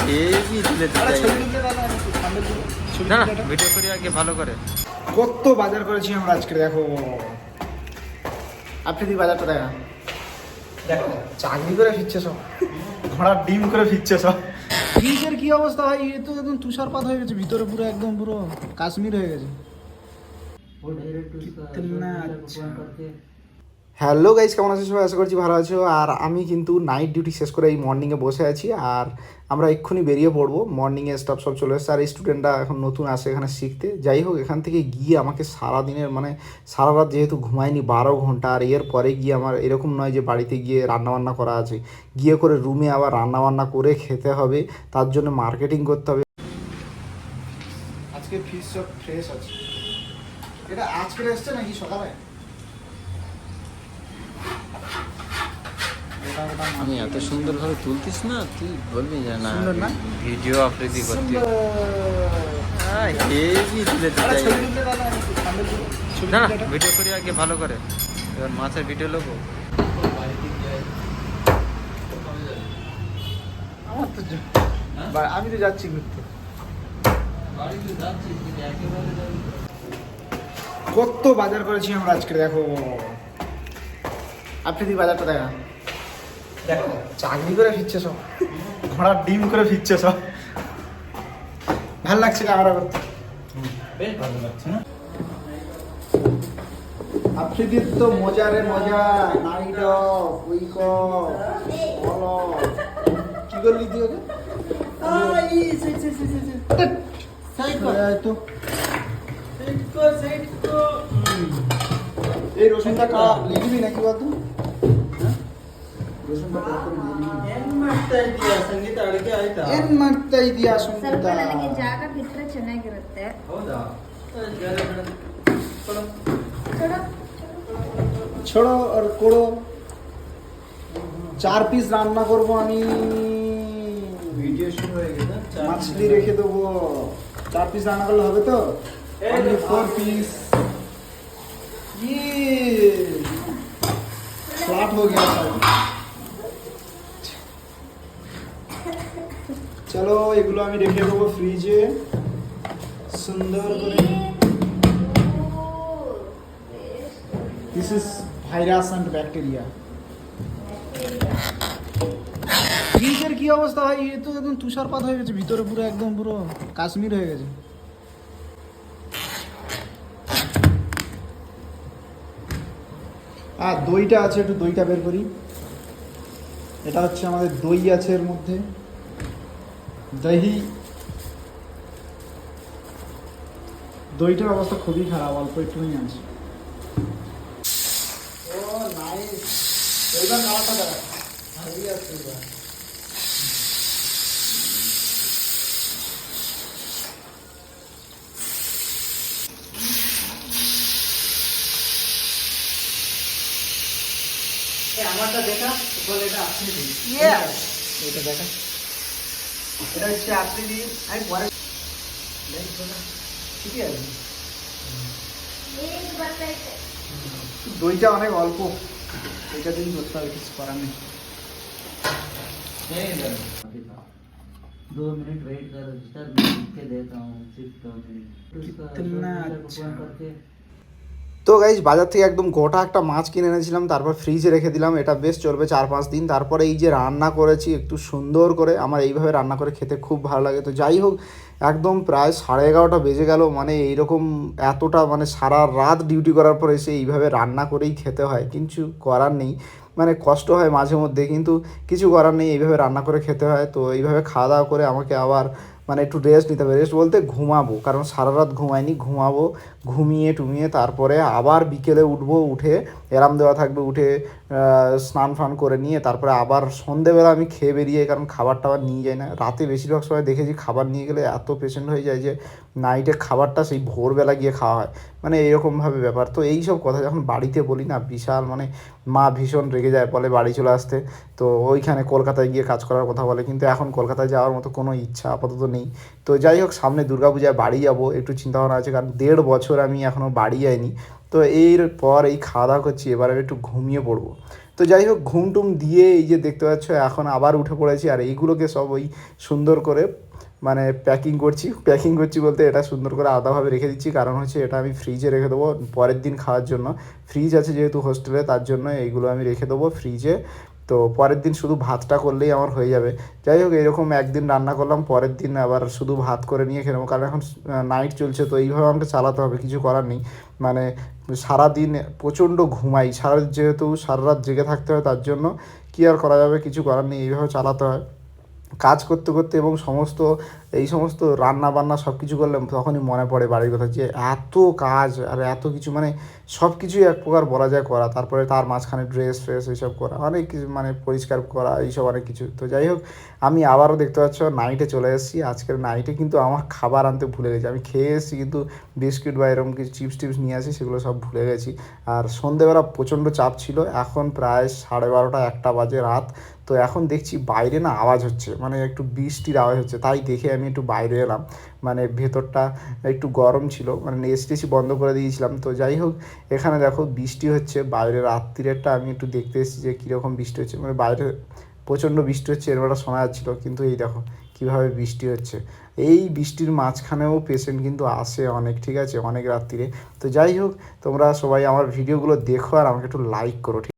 Heavy তুলে না না ভিডিও করি আগে ভালো করে কত বাজার করেছি আমরা আজকে দেখো আপনি দি বাজারটা দেখা দেখো চাকরি করে ফিরছে সব ঘোড়ার ডিম করে ফিরছে সব ফ্রিজের কি অবস্থা ভাই এ তো একদম তুষারপাত হয়ে গেছে ভিতরে পুরো একদম পুরো কাশ্মীর হয়ে গেছে আচ্ছা। হ্যালো গাইজ কেমন আছো সবাই? আশা করছি ভালো আছো। আর আমি কিন্তু নাইট ডিউটি শেষ করে এই মর্নিংয়ে বসে আছি। আর আমরা এক্ষুনি বেরিয়ে পড়ব। মর্নিংয়ে স্টাফ সব চলে এসেছে। আর স্টুডেন্টরা এখন নতুন আসে এখানে শিখতে। যাই হোক, এখান থেকে গিয়ে আমাকে সারা দিনের মানে সারা রাত যেহেতু ঘুমাইনি বারো ঘণ্টা, আর এর পরে গিয়ে আমার এরকম নয় যে বাড়িতে গিয়ে রান্নাবান্না করা আছে। গিয়ে করে রুমে আবার রান্নাবান্না করে খেতে হবে। তার জন্য মার্কেটিং করতে হবে। আজকে ফিস সব ফ্রেশ আছে। এটা আজকে এসছে নাকি সকালে? আমি এত সুন্দরভাবে তুলতিস না তুই বলবি যে না? ভিডিও আবৃত্তি করতে। হেভি তুলে দিতে না। ভিডিও করি আগে ভালো করে। এবার মাছের ভিডিও লোবো। আমার তো আমি তো যাচ্ছি ঘুরতে। কত বাজার করেছি আমরা আজকে দেখো। আপনি দি বাজারটা দেখা দেখো চাকরি করে ফিরছে সব। ঘোড়ার ডিম করে ফিরছে সব। ভালো লাগছে ক্যামেরা করতে। বেশ ভালো লাগছে না? আফ্রিদির তো মজা রে মজা নাইট উইক বলো। কি করলি তুই ওকে? এই তো। এই রসুনটা কা লিখবি নাকি বলতো হ্যাঁ? রসুনটা কাট করে লিখবি। ಏನ್ ಮಾಡ್ತಾ ಇದೀಯಾ ಸ್ವಲ್ಪ ಜಾಗ ಬಿಟ್ರೆ ಚೆನ್ನಾಗಿರುತ್ತೆ. ছড়ো আর কোড়ো চার পিস রান্না করব আমি ভিডিও শুরু হয়ে গেছে মাছলি রেখে দেবো চার পিস রান্না করলে হবে তো অনলি ফোর পিস ফ্লাট হয়ে গেছে এগুলো আমি রেখে দেবো ফ্রিজে। সুন্দর করে। This is virus and bacteria ফ্রিজের কি অবস্থা হয় এ তো একদম তুষারপাত হয়ে গেছে, ভিতরে পুরো একদম পুরো কাশ্মীর হয়ে গেছে। আর দইটা আছে, একটু দইটা বের করি। এটা হচ্ছে আমাদের দই আছে এর মধ্যে। দহি দইটার অবস্থা খুবই খারাপ অল্প একটুখানি আছে ও নাইস এইবার খাওয়াটা দেখা ভালোই আছে আমারটা দেখা বলে এটা আপনি দিন। ইয়েস এটা দেখা। এটা হচ্ছে অ্যাপ্রিল লিভ অ্যান্ড পরে ঠিকই আছে দইটা অনেক অল্প এটা দিন করতে হবে কিছু করার নেই दो मिनट वेट कर देता हूँ कितना अच्छा তো গাইজ বাজার থেকে একদম গোটা একটা মাছ কিনে এনেছিলাম, তারপর ফ্রিজে রেখে দিলাম, এটা বেশ চলবে চার পাঁচ দিন। তারপরে এই যে রান্না করেছি একটু সুন্দর করে, আমার এইভাবে রান্না করে খেতে খুব ভালো লাগে। তো যাই হোক, একদম প্রায় সাড়ে এগারোটা বেজে গেল মানে এইরকম এতটা মানে সারা রাত ডিউটি করার পর এসে এইভাবে রান্না করেই খেতে হয়। কিছু করার নেই মানে কষ্ট হয় মাঝে মধ্যে, কিন্তু কিছু করার নেই, এইভাবে রান্না করে খেতে হয়। তো এইভাবে খাওয়া দাওয়া করে আমাকে আবার মানে একটু রেস্ট নিতে হবে। রেস্ট বলতে ঘুমাবো, কারণ সারা রাত ঘুমায়নি ঘুমাবো। ঘুমিয়ে টুমিয়ে তারপরে আবার বিকেলে উঠবো, উঠে অ্যালার্ম দেওয়া থাকবে, উঠে স্নান ফান করে নিয়ে তারপরে আবার সন্ধেবেলা আমি খেয়ে বেরিয়ে, কারণ খাবার টাবার নিয়ে যাই না। রাতে বেশিরভাগ সময় দেখেছি খাবার নিয়ে গেলে এত পেশেন্ট হয়ে যায় যে নাইটে খাবারটা সেই ভোরবেলা গিয়ে খাওয়া হয়। মানে এরকমভাবে ব্যাপার। তো এই সব কথা যখন বাড়িতে বলি না, বিশাল মানে মা ভীষণ রেগে যায় বলে বাড়ি চলে আসতে। তো ওইখানে কলকাতায় গিয়ে কাজ করার কথা বলে, কিন্তু এখন কলকাতায় যাওয়ার মতো কোনো ইচ্ছা আপাতত নেই। তো যাই হোক, সামনে দুর্গাপূজায় বাড়ি যাব, একটু চিন্তা ভাবনা আছে, কারণ দেড় বছর আমি এখনও বাড়ি যাইনি। তো এর পর এই খাওয়া দাওয়া করছি, এবার আমি একটু ঘুমিয়ে পড়ব। তো যাই হোক, ঘুম টুম দিয়ে এই যে দেখতে পাচ্ছ, এখন আবার উঠে পড়েছি আর এইগুলোকে সব ওই সুন্দর করে মানে প্যাকিং করছি। প্যাকিং করছি বলতে এটা সুন্দর করে আলাদাভাবে রেখে দিচ্ছি। কারণ হচ্ছে এটা আমি ফ্রিজে রেখে দেবো পরের দিন খাওয়ার জন্য। ফ্রিজ আছে যেহেতু হোস্টেলে তার জন্য এইগুলো আমি রেখে দেবো ফ্রিজে তো পরের দিন শুধু ভাতটা করলেই আমার হয়ে যাবে। যাই হোক, এরকম একদিন রান্না করলাম, পরের দিন আবার শুধু ভাত করে নিয়ে খেলাম। কারণ এখন নাইট চলছে, তো এইভাবে আমাকে চালাতে হবে, কিছু করার নেই। মানে সারাদিন প্রচণ্ড ঘুমাই। সারা, যেহেতু সারা রাত জেগে থাকতে হয়, তার জন্য কী আর করা যাবে, কিছু করার নেই। এইভাবে চালাতে হয়। কাজ করতে করতে এবং সমস্ত এই সমস্ত রান্না বান্না সব কিছু করলে তখনই মনে পড়ে বাড়ির কথা যে এত কাজ আর এত কিছু মানে সব কিছুই এক প্রকার বলা যায় করা। তারপরে তার মাঝখানে ড্রেস ফ্রেস এইসব করা, অনেক কিছু মানে পরিষ্কার করা, এইসব অনেক কিছু। তো যাই হোক, আমি আবারও দেখতে পাচ্ছ নাইটে চলে এসেছি। আজকের নাইটে কিন্তু আমার খাবার আনতে ভুলে গেছি। আমি খেয়ে এসেছি কিন্তু বিস্কিট বা এরকম কিছু চিপস টিপস নিয়ে আসি, সেগুলো সব ভুলে গেছি। আর সন্ধেবেলা প্রচণ্ড চাপ ছিল, এখন প্রায় সাড়ে বারোটা, একটা বাজে রাত। তো এখন দেখছি বাইরে না আওয়াজ হচ্ছে মানে একটু বৃষ্টির আওয়াজ হচ্ছে, তাই দেখে আমি একটু বাইরে এলাম। মানে ভেতরটা একটু গরম ছিল। মানে এসি টেসি বন্ধ করে দিয়েছিলাম। তো যাই হোক, এখানে দেখো বৃষ্টি হচ্ছে। বাইরে রাত্রিরেরটা আমি একটু দেখতে এসেছি যে কীরকম বৃষ্টি হচ্ছে। মানে বাইরে প্রচণ্ড বৃষ্টি হচ্ছে এরকমটা শোনা যাচ্ছিল। কিন্তু এই দেখো কীভাবে বৃষ্টি হচ্ছে। এই বৃষ্টির মাঝখানেও পেশেন্ট কিন্তু আসে অনেক, ঠিক আছে? অনেক রাত্রিরে। তো যাই হোক, তোমরা সবাই আমার ভিডিওগুলো দেখো আর আমাকে একটু লাইক করো